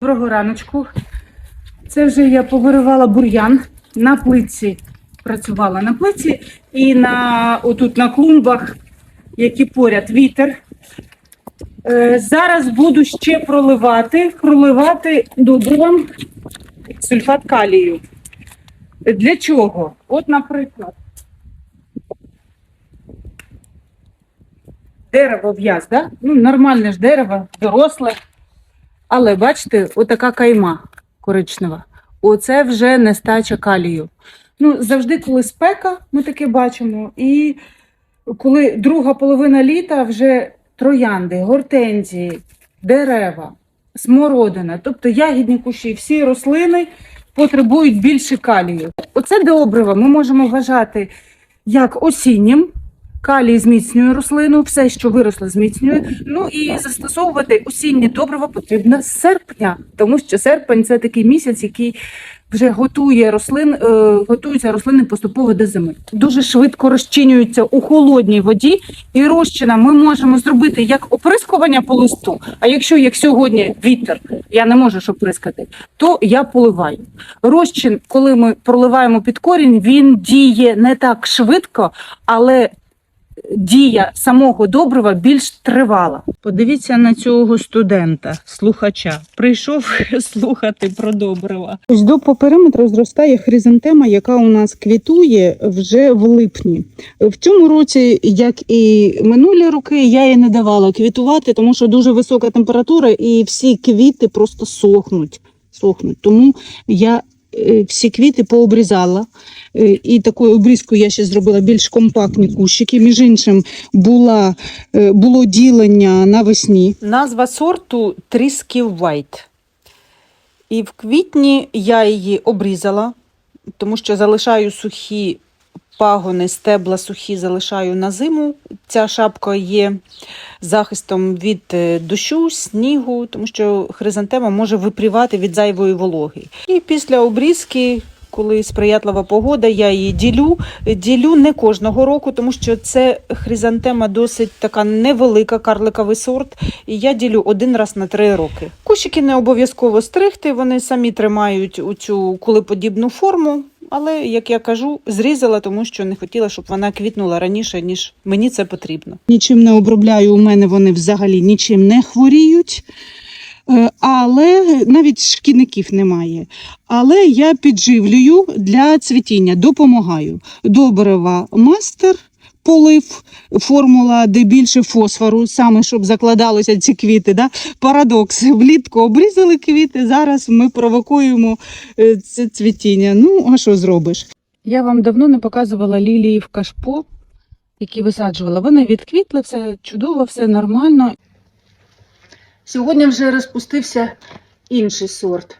Доброго раночку. Це вже я повиривала бур'ян на плитці. Працювала на плитці і на отут на клумбах, які поряд вітер. Е, зараз буду ще проливати, проливати добривом сульфат калію. Для чого? От, наприклад, дерево в'яз, да? ну, нормальне ж дерево, доросле. Але бачите, отака кайма коричнева. Оце вже нестача калію. Ну, завжди, коли спека, ми таке бачимо. І коли друга половина літа вже троянди, гортензії, дерева, смородина, тобто ягідні кущі, всі рослини потребують більше калію. Оце добриво ми можемо вважати як осіннім. Калій зміцнює рослину, все, що виросло, зміцнює. Ну і застосовувати осіннє добриво потрібно з серпня, тому що серпень це такий місяць, який вже готує рослин, е, готуються рослини поступово до зими. Дуже швидко розчинюються у холодній воді, і розчина ми можемо зробити як оприскування по листу. А якщо як сьогодні вітер, я не можу ж оприскати, то я поливаю. Розчин, коли ми проливаємо під корінь, він діє не так швидко, але дія самого добрива більш тривала. Подивіться на цього студента, слухача. Прийшов слухати про добрива. Ось до по периметру зростає хризантема, яка у нас квітує вже в липні. В цьому році, як і минулі роки, я їй не давала квітувати, тому що дуже висока температура, і всі квіти просто сохнуть. сохнуть. Тому я всі квіти пообрізала. Е, І такою обрізкою я ще зробила більш компактні кущики. Між іншим, була, е, було ділення навесні. Назва сорту Трісків Вайт. І в квітні я її обрізала, тому що залишаю сухі пагони, стебла сухі залишаю на зиму. Ця шапка є захистом від е, дощу, снігу, тому що хризантема може випрівати від зайвої вологи. І після обрізки. Коли сприятлива погода, я її ділю. Ділю не кожного року, тому що це хризантема досить така невелика карликовий сорт. І я ділю один раз на три роки. Кущики не обов'язково стригти, вони самі тримають у цю кулеподібну форму. Але, як я кажу, зрізала, тому що не хотіла, щоб вона квітнула раніше, ніж мені це потрібно. Нічим не обробляю, у мене вони взагалі нічим не хворіють. Е, Але навіть шкідників немає. Але я підживлюю для цвітіння, допомагаю. Добрива мастер, полив, формула, де більше фосфору, саме щоб закладалися ці квіти. Да? Парадокс. Влітку обрізали квіти, зараз ми провокуємо е, це цвітіння. Ну, а що зробиш? Я вам давно не показувала лілії в кашпо, які висаджувала. Вони відквітли, все чудово, все нормально. Сьогодні вже розпустився інший сорт.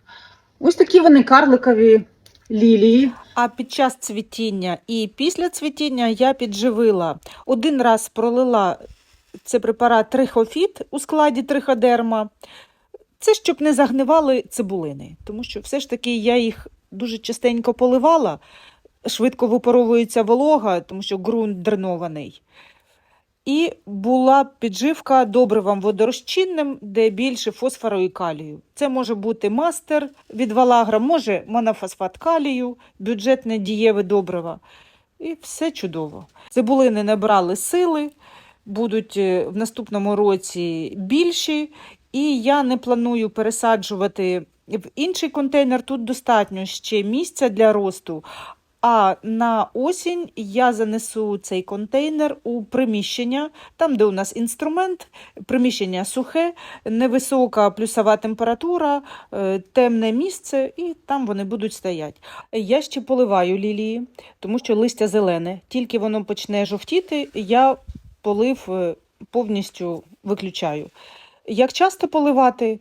Ось такі вони карликові лілії. А під час цвітіння і після цвітіння я підживила. Один раз пролила це препарат трихофіт у складі триходерма. Це щоб не загнивали цибулини, тому що все ж таки я їх дуже частенько поливала, швидко випаровується волога, тому що ґрунт дренований. І була підживка добривом водорозчинним, де більше фосфору і калію. Це може бути мастер від валагра, може монофосфат калію, бюджетне дієве добрива. І все чудово. Цибулини не брали сили, будуть е, в наступному році більші, і я не планую пересаджувати в інший контейнер. Тут достатньо ще місця для росту. А на осінь я занесу цей контейнер у приміщення, там, де у нас інструмент, приміщення сухе, невисока плюсова температура, е, темне місце, і там вони будуть стояти. Я ще поливаю лілії, тому що листя зелене. Тільки воно почне жовтіти, я полив е, повністю виключаю. Як часто поливати?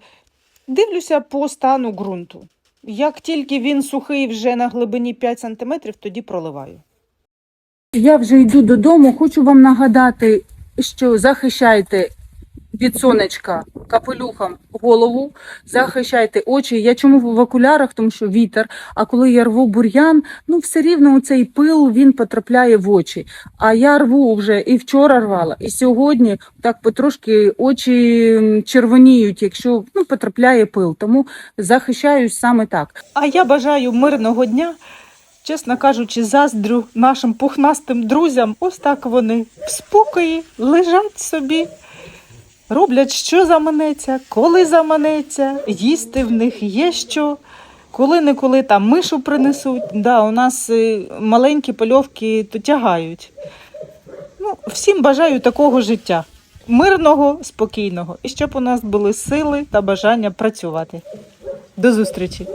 Дивлюся по стану ґрунту. Як тільки він сухий вже на глибині 5 см, тоді проливаю. Я вже йду додому. Хочу вам нагадати, що захищайте від сонечка капелюхом голову, захищайте очі. Я чому в окулярах, тому що вітер. А коли я рву бур'ян, ну все рівно цей пил він потрапляє в очі. А я рву вже і вчора рвала, і сьогодні так потрошки очі червоніють, якщо ну, потрапляє пил. Тому захищаюсь саме так. А я бажаю мирного дня. Чесно кажучи, заздрю нашим пухнастим друзям. Ось так вони в спокої лежать собі, роблять, що заманеться, коли заманеться, їсти в них є що. Коли-неколи там мишу принесуть. Да, у нас е, маленькі польовки то тягають. Ну, всім бажаю такого життя. Мирного, спокійного. І щоб у нас були сили та бажання працювати. До зустрічі!